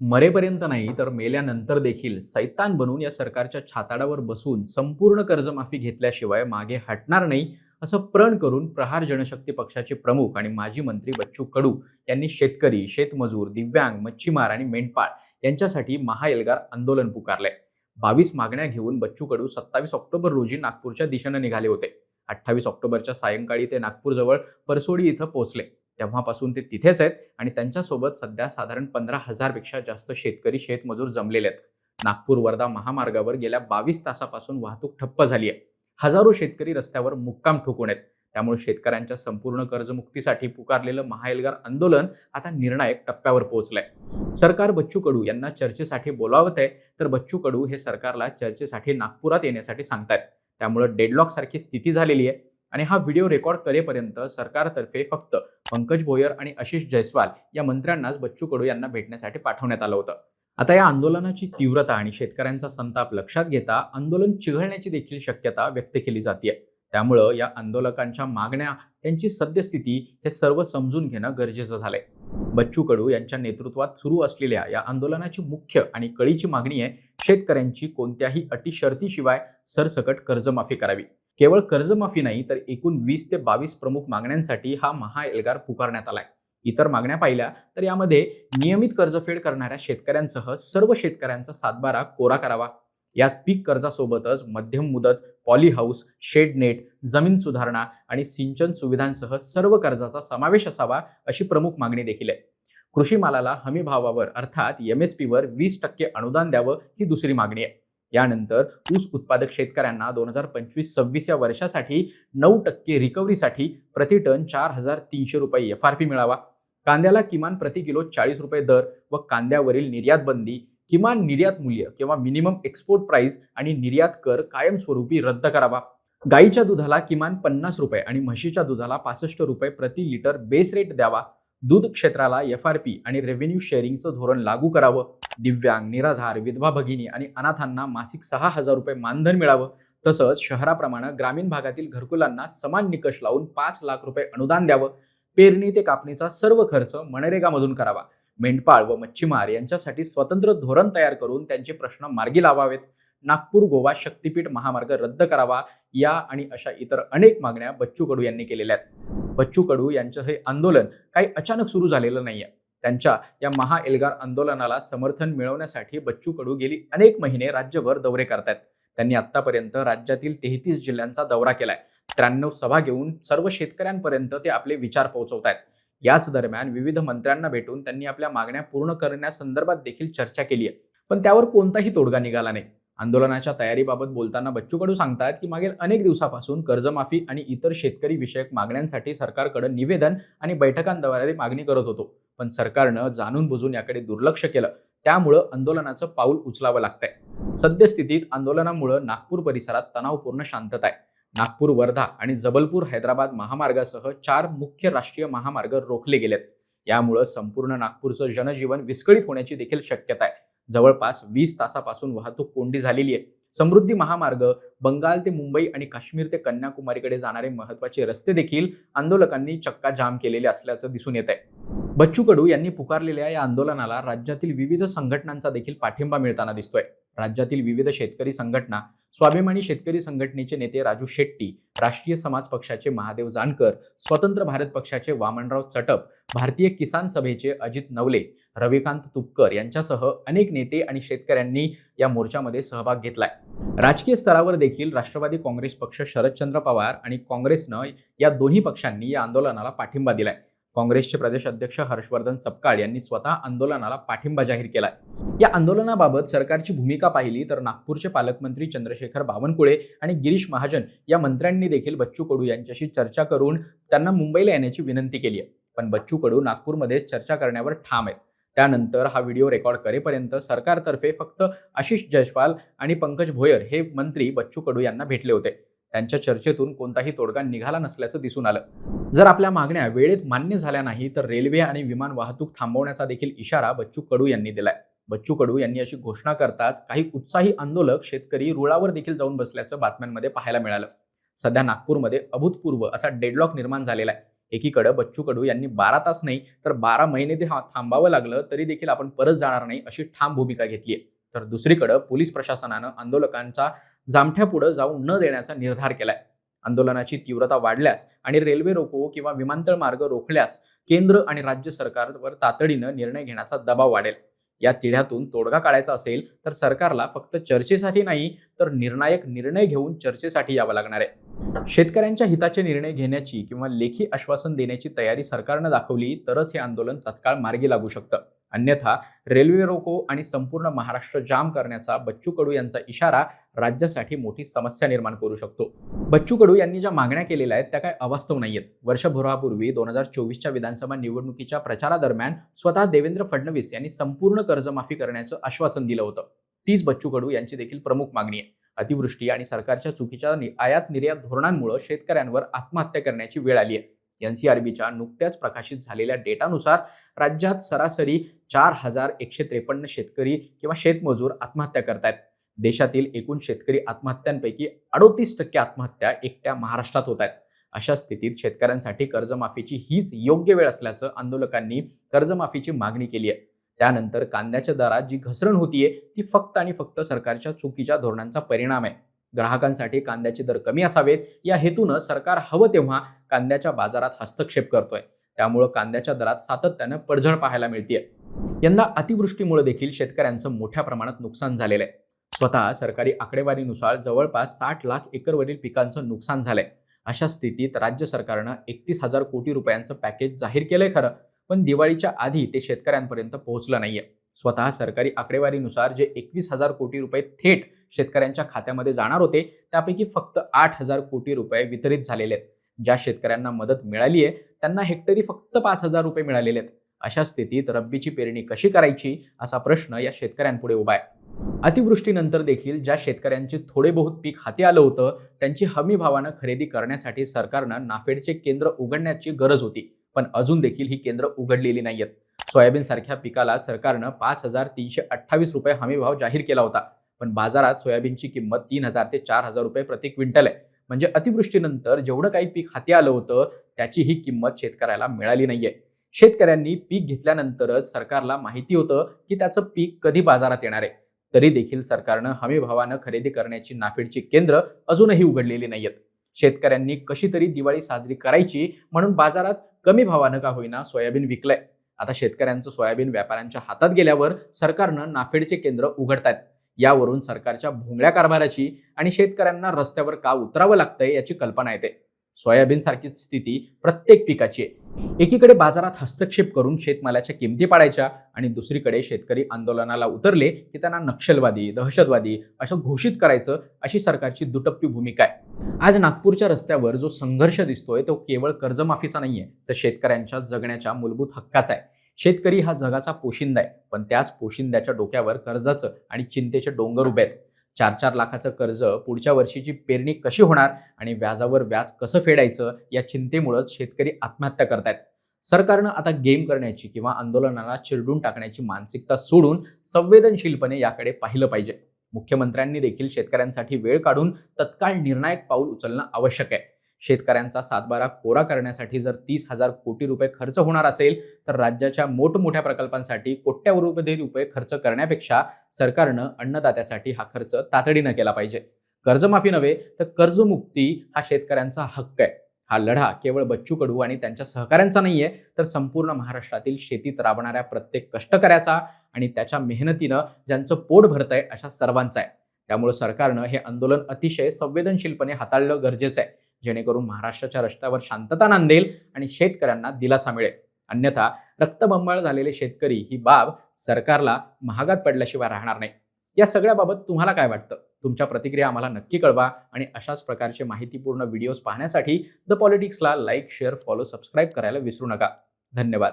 मरेपर्यंत नाही तर मेल्यानंतर देखील सैतान बनून या सरकारच्या छाताडावर बसून संपूर्ण कर्जमाफी घेतल्याशिवाय मागे हटणार नाही असं प्रण करून प्रहार जनशक्ती पक्षाचे प्रमुख आणि माजी मंत्री बच्चू कडू यांनी शेतकरी शेतमजूर दिव्यांग मच्छीमार आणि मेंढपाळ यांच्यासाठी महाएल्गार आंदोलन पुकारले बावीस मागण्या घेऊन बच्चू कडू सत्तावीस ऑक्टोबर रोजी नागपूरच्या दिशेनं निघाले होते. अठ्ठावीस ऑक्टोबरच्या सायंकाळी ते नागपूरजवळ परसोडी इथं पोहोचले. तेव्हापासून ते तिथेच आहेत आणि त्यांच्यासोबत सध्या साधारण पंधरा हजारपेक्षा जास्त शेतकरी शेतमजूर जमलेले आहेत. नागपूर वर्धा महामार्गावर गेल्या बावीस तासापासून वाहतूक ठप्प झाली आहे. हजारो शेतकरी रस्त्यावर मुक्काम ठोकून आहेत. त्यामुळे शेतकऱ्यांच्या संपूर्ण कर्जमुक्तीसाठी पुकारलेलं महाएल्गार आंदोलन आता निर्णायक टप्प्यावर पोहोचलंय. सरकार बच्चू कडू यांना चर्चेसाठी बोलावत आहे तर बच्चू कडू हे सरकारला चर्चेसाठी नागपुरात येण्यासाठी सांगतायत. त्यामुळे डेडलॉक सारखी स्थिती झालेली आहे. आणि हा व्हिडिओ रेकॉर्ड करेपर्यंत सरकारतर्फे फक्त पंकज भोयर आणि आशिष जयस्वाल या मंत्र्यांनाच बच्चू कडू यांना भेटण्यासाठी पाठवण्यात आलं होतं. आता या आंदोलनाची तीव्रता आणि शेतकऱ्यांचा संताप लक्षात घेता आंदोलन चिघळण्याची देखील शक्यता व्यक्त केली जाते त्यामुळं या आंदोलकांच्या मागण्या त्यांची सद्यस्थिती हे सर्व समजून घेणं गरजेचं झालंय. बच्चू कडू यांच्या नेतृत्वात सुरू असलेल्या या आंदोलनाची मुख्य आणि कळीची मागणी आहे शेतकऱ्यांची कोणत्याही अटी शर्तीशिवाय सरसकट कर्जमाफी करावी. केवळ कर्जमाफी नाही तर एकूण वीस ते बावीस प्रमुख मागण्यांसाठी हा महाएल्गार पुकारण्यात आलाय. इतर मागण्या पाहिल्या तर यामध्ये नियमित कर्जफेड करणाऱ्या शेतकऱ्यांसह सर्व शेतकऱ्यांचा सातबारा कोरा करावा. यात पीक कर्जासोबतच मध्यम मुदत पॉली हाऊस शेड नेट जमीन सुधारणा आणि सिंचन सुविधांसह सर्व कर्जाचा समावेश असावा अशी प्रमुख मागणी देखील आहे. कृषी मालाला हमी भावावर अर्थात एम एस पीवर वीस टक्के अनुदान द्यावं ही दुसरी मागणी आहे. यानंतर ऊस उत्पादक शेतकऱ्यांना दोन हजार पंचवीस सव्वीस या वर्षासाठी नऊ टक्के रिकव्हरीसाठी प्रति टन चार हजार तीनशे रुपये एफ आर पी मिळावा. कांद्याला किमान प्रति किलो चाळीस रुपये दर व कांद्यावरील निर्यात बंदी किमान निर्यात मूल्य किंवा मिनिमम एक्सपोर्ट प्राइस आणि निर्यात कर कायमस्वरूपी रद्द करावा. गाईच्या दुधाला किमान पन्नास रुपये आणि म्हशीच्या दुधाला पासष्ट रुपये प्रति लिटर बेस रेट द्यावा. दूध क्षेत्राला एफ आर पी आणि रेव्हेन्यू शेअरिंगचं धोरण लागू करावं. दिव्यांग निराधार विधवा भगिनी आणि अनाथांना मासिक सहा हजार रुपये मानधन मिळावं. तसंच शहराप्रमाणे ग्रामीण भागातील घरकुलांना समान निकष लावून पाच लाख रुपये अनुदान द्यावं. पेरणी ते कापणीचा सर्व खर्च मनरेगामधून करावा. मेंढपाळ व मच्छीमार यांच्यासाठी स्वतंत्र धोरण तयार करून त्यांचे प्रश्न मार्गी लावावेत. नागपूर गोवा शक्तीपीठ महामार्ग रद्द करावा. या आणि अशा इतर अनेक मागण्या बच्चू कडू यांनी केलेल्या आहेत. बच्चू कडू यांचं हे आंदोलन काही अचानक सुरू झालेलं नाही आहे त्यांच्या या महाएल्गार आंदोलनाला समर्थन मिळवण्यासाठी बच्चू कडू गेली अनेक महिने राज्यभर दौरे करतायत. त्यांनी आतापर्यंत राज्यातील तेहतीस जिल्ह्यांचा दौरा केलाय. त्र्याण्णव सभा घेऊन सर्व शेतकऱ्यांपर्यंत ते आपले विचार पोहोचवत आहेत याच दरम्यान विविध मंत्र्यांना भेटून त्यांनी आपल्या मागण्या पूर्ण करण्यासंदर्भात देखील चर्चा केली आहे पण त्यावर कोणताही तोडगा निघाला नाही. आंदोलनाच्या तयारीबाबत बोलताना बच्चू कडू सांगतात की मागील अनेक दिवसापासून कर्जमाफी आणि इतर शेतकरी विषयक मागण्यांसाठी सरकारकडे निवेदन आणि बैठकांद्वारे मागणी करत होतो. पण सरकारनं जाणून बुजून याकडे दुर्लक्ष केलं. त्यामुळं आंदोलनाचं पाऊल उचलावं लागतंय. सद्यस्थितीत आंदोलनामुळं नागपूर परिसरात तणावपूर्ण शांतता आहे. नागपूर वर्धा आणि जबलपूर हैदराबाद महामार्गासह चार मुख्य राष्ट्रीय महामार्ग रोखले गेलेत. यामुळं संपूर्ण नागपूरचं जनजीवन विस्कळीत होण्याची देखील शक्यता आहे. जवळपास वीस तासापासून वाहतूक कोंडी झालेली आहे. समृद्धी महामार्ग बंगाल ते मुंबई आणि काश्मीर ते कन्याकुमारीकडे जाणारे महत्त्वाचे रस्ते देखील आंदोलकांनी चक्का जाम केलेले असल्याचं दिसून येत आहे बच्चू कडू यांनी पुकारलेल्या या आंदोलनाला राज्यातील विविध संघटनांचा देखील पाठिंबा मिळताना दिसतोय. राज्यातील विविध शेतकरी संघटना स्वाभिमानी शेतकरी संघटनेचे नेते राजू शेट्टी राष्ट्रीय समाज पक्षाचे महादेव जानकर स्वतंत्र भारत पक्षाचे वामनराव चटप भारतीय किसान सभेचे अजित नवले रविकांत तुपकर यांच्यासह अनेक नेते आणि शेतकऱ्यांनी या मोर्चामध्ये सहभाग घेतलाय. राजकीय स्तरावर देखील राष्ट्रवादी काँग्रेस पक्ष शरदचंद्र पवार आणि काँग्रेसनं या दोन्ही पक्षांनी या आंदोलनाला पाठिंबा दिलाय. काँग्रेसचे प्रदेश अध्यक्ष हर्षवर्धन सपकाळ यांनी स्वतः आंदोलनाला पाठिंबा जाहीर केलाय. या आंदोलनाबाबत सरकारची भूमिका पाहिली तर नागपूरचे पालकमंत्री चंद्रशेखर बावनकुळे आणि गिरीश महाजन या मंत्र्यांनी देखील बच्चू कडू यांच्याशी चर्चा करून त्यांना मुंबईला येण्याची विनंती केली आहे. पण बच्चू कडू नागपूरमध्ये चर्चा करण्यावर ठाम आहेत. त्यानंतर हा व्हिडिओ रेकॉर्ड करेपर्यंत सरकारतर्फे फक्त आशिष जयस्वाल आणि पंकज भोयर हे मंत्री बच्चू कडू यांना भेटले होते. त्यांच्या चर्चेतून कोणताही तोडगा निघाला नसल्याचं दिसून आलं. जर आपल्या मागण्या वेळेत मान्य झाल्या नाही तर रेल्वे आणि विमान वाहतूक थांबवण्याचा देखील इशारा बच्चू कडू यांनी दिलाय. बच्चू कडू यांनी अशी घोषणा करताच काही उत्साही आंदोलक शेतकरी रुळावर देखील जाऊन बसल्याचं बातम्यांमध्ये पाहायला मिळालं. सध्या नागपूरमध्ये अभूतपूर्व असा डेडलॉक निर्माण झालेला आहे. एकीकडे बच्चू कडू यांनी बारा तास नाही तर बारा महिने ते हा- थांबावं लागलं तरी देखील आपण परत जाणार नाही अशी ठाम भूमिका घेतली आहे. तर दुसरीकडे पोलीस प्रशासनानं आंदोलकांचा जामठ्यापुढे जाऊ न देण्याचा निर्धार केलाय. आंदोलनाची तीव्रता वाढल्यास आणि रेल्वे रोको किंवा विमानतळ मार्ग रोखल्यास केंद्र आणि राज्य सरकारवर तातडीनं निर्णय घेण्याचा दबाव वाढेल. या तिढ्यातून तोडगा काढायचा असेल तर सरकारला फक्त चर्चेसाठी नाही तर निर्णायक निर्णय घेऊन चर्चेसाठी यावं लागणार आहे. शेतकऱ्यांच्या हिताचे निर्णय घेण्याची किंवा लेखी आश्वासन देण्याची तयारी सरकारनं दाखवली तरच हे आंदोलन तत्काळ मार्गी लागू शकतं. अन्यथा रेल्वे रोको आणि संपूर्ण महाराष्ट्र जाम करण्याचा बच्चू कडू यांचा इशारा राज्यासाठी मोठी समस्या निर्माण करू शकतो. बच्चू कडू यांनी ज्या मागण्या केलेल्या आहेत त्या काय अवास्तव नाहीयेत. वर्षभरापूर्वी दोन हजार चोवीसच्या विधानसभा निवडणुकीच्या प्रचारादरम्यान स्वतः देवेंद्र फडणवीस यांनी संपूर्ण कर्जमाफी करण्याचं आश्वासन दिलं होतं. तीच बच्चू कडू यांची देखील प्रमुख मागणी आहे. अतिवृष्टी आणि सरकारच्या चुकीच्या नि- आयात निर्यात धोरणांमुळे शेतकऱ्यांवर आत्महत्या करण्याची वेळ आली आहे. एनसीआरबीच्या नुकत्याच प्रकाशित झालेल्या डेटानुसार राज्यात सरासरी चार हजार एकशे त्रेपन्न शेतकरी किंवा शेतमजूर आत्महत्या करतायत. देशातील एकूण शेतकरी आत्महत्यांपैकी अडोतीस टक्के आत्महत्या एकट्या महाराष्ट्रात होत आहेत अशा स्थितीत शेतकऱ्यांसाठी कर्जमाफीची हीच योग्य वेळ असल्याचं आंदोलकांनी कर्जमाफीची मागणी केली आहे. त्यानंतर कांद्याच्या दरात जी घसरण होतीये ती फक्त आणि फक्त सरकारच्या चुकीच्या धोरणांचा परिणाम आहे. ग्राहकांसाठी कांद्याचे दर कमी असावेत. या हेतूनं सरकार हवं तेव्हा कांद्याच्या बाजारात हस्तक्षेप करतोय. त्यामुळं कांद्याच्या दरात सातत्यानं पडझड पाहायला मिळतीये. यंदा अतिवृष्टीमुळे देखील शेतकऱ्यांचं मोठ्या प्रमाणात नुकसान झालेलं आहे स्वतः सरकारी आकडेवारीनुसार जवळपास साठ लाख एकरवरील पिकांचं नुकसान झालंय. अशा स्थितीत राज्य सरकारनं एकतीस हजार कोटी रुपयांचं पॅकेज जाहीर केलंय खरं पण दिवाळीच्या आधी ते शेतकऱ्यांपर्यंत पोहोचलं नाहीये. स्वतः सरकारी आकडेवारीनुसार जे एकवीस हजार कोटी रुपये थेट शेतकऱ्यांच्या खात्यामध्ये जाणार होते. त्यापैकी फक्त आठ हजार कोटी रुपये वितरित झालेले आहेत. ज्या शेतकऱ्यांना मदत मिळाली आहे त्यांना हेक्टरी फक्त पाच हजार रुपये मिळालेले आहेत. अशा स्थितीत रब्बीची पेरणी कशी करायची असा प्रश्न या शेतकऱ्यांपुढे उभा आहे. अतिवृष्टीनंतर देखील ज्या शेतकऱ्यांचे थोडे बहुत पीक हाती आलं होतं त्यांची हमी भावानं खरेदी करण्यासाठी सरकारनं नाफेडचे केंद्र उघडण्याची गरज होती. पण अजून देखील ही केंद्र उघडलेली नाहीयेत. सोयाबीन सारख्या पिकाला सरकारनं पाच हजार तीनशे अठ्ठावीस रुपये हमी भाव जाहीर केला होता. पण बाजारात सोयाबीनची किंमत तीन हजार ते चार हजार रुपये प्रति क्विंटल आहे. म्हणजे अतिवृष्टीनंतर जेवढं काही पीक हाती आलं होतं त्याची ही किंमत शेतकऱ्याला मिळाली नाहीये. शेतकऱ्यांनी पीक घेतल्यानंतरच सरकारला माहिती होतं की त्याचं पीक कधी बाजारात येणार आहे. तरी देखील सरकारनं हमीभावानं खरेदी करण्याची नाफेडची केंद्र अजूनही उघडलेली नाहीयेत. शेतकऱ्यांनी कशी तरी दिवाळी साजरी करायची म्हणून बाजारात कमी भावानं का होईना सोयाबीन विकलंय. आता शेतकऱ्यांचं सोयाबीन व्यापाऱ्यांच्या हातात गेल्यावर सरकारनं नाफेडचे केंद्र उघडतायत. यावरून सरकारच्या भोंगळ्या कारभाराची आणि शेतकऱ्यांना रस्त्यावर का उतरावं लागतंय याची कल्पना येते. सोयाबीन सारखीच स्थिती प्रत्येक पिकाची आहे. एकीकडे बाजारात हस्तक्षेप करून शेतमालाच्या किमती पाडायच्या आणि दुसरीकडे शेतकरी आंदोलनाला उतरले की त्यांना नक्षलवादी दहशतवादी असं घोषित करायचं अशी सरकारची दुटप्पी भूमिका आहे. आज नागपूरच्या रस्त्यावर जो संघर्ष दिसतोय तो केवळ कर्जमाफीचा नाहीये तर शेतकऱ्यांच्या जगण्याच्या मूलभूत हक्काचा आहे. शेतकरी हा जगाचा पोशिंदा आहे. पण त्याच पोशिंद्याच्या डोक्यावर कर्जाचं आणि चिंतेचे डोंगर उभे आहेत. चार चार लाखाचं कर्ज पुढच्या वर्षीची पेरणी कशी होणार आणि व्याजावर व्याज कसं फेडायचं या चिंतेमुळंच शेतकरी आत्महत्या करतायत. सरकारनं आता गेम करण्याची किंवा आंदोलनाला चिरडून टाकण्याची मानसिकता सोडून संवेदनशीलपणे याकडे पाहिलं पाहिजे. मुख्यमंत्र्यांनी देखील शेतकऱ्यांसाठी वेळ काढून तत्काळ निर्णायक पाऊल उचलणं आवश्यक आहे. शेतकऱ्यांचा सातबारा कोरा करण्यासाठी जर तीस हजार कोटी रुपये खर्च होणार असेल तर राज्याच्या मोठमोठ्या प्रकल्पांसाठी कोट्यावधी रुपये खर्च करण्यापेक्षा सरकारनं अन्नदात्यासाठी हा खर्च तातडीनं केला पाहिजे. कर्जमाफी नव्हे तर कर्जमुक्ती हा शेतकऱ्यांचा हक्क आहे. हा लढा केवळ बच्चू कडू आणि त्यांच्या सहकाऱ्यांचा नाहीये तर संपूर्ण महाराष्ट्रातील शेतीत राबणाऱ्या प्रत्येक कष्टकऱ्याचा आणि त्याच्या मेहनतीनं ज्यांचं पोट भरतंय अशा सर्वांचा आहे. त्यामुळे सरकारनं हे आंदोलन अतिशय संवेदनशीलपणे हाताळलं गरजेचं आहे. जेणेकरून महाराष्ट्राच्या रस्त्यावर शांतता नांदेल आणि शेतकऱ्यांना दिलासा मिळेल. अन्यथा रक्तबंबाळ झालेले शेतकरी ही बाब सरकारला महागात पडल्याशिवाय राहणार नाही. या सगळ्याबाबत तुम्हाला काय वाटतं? तुमच्या प्रतिक्रिया आम्हाला नक्की कळवा आणि अशाच प्रकारचे माहितीपूर्ण व्हिडिओज पाहण्यासाठी द पॉलिटिक्सला लाईक शेअर फॉलो सबस्क्राईब करायला विसरू नका. धन्यवाद.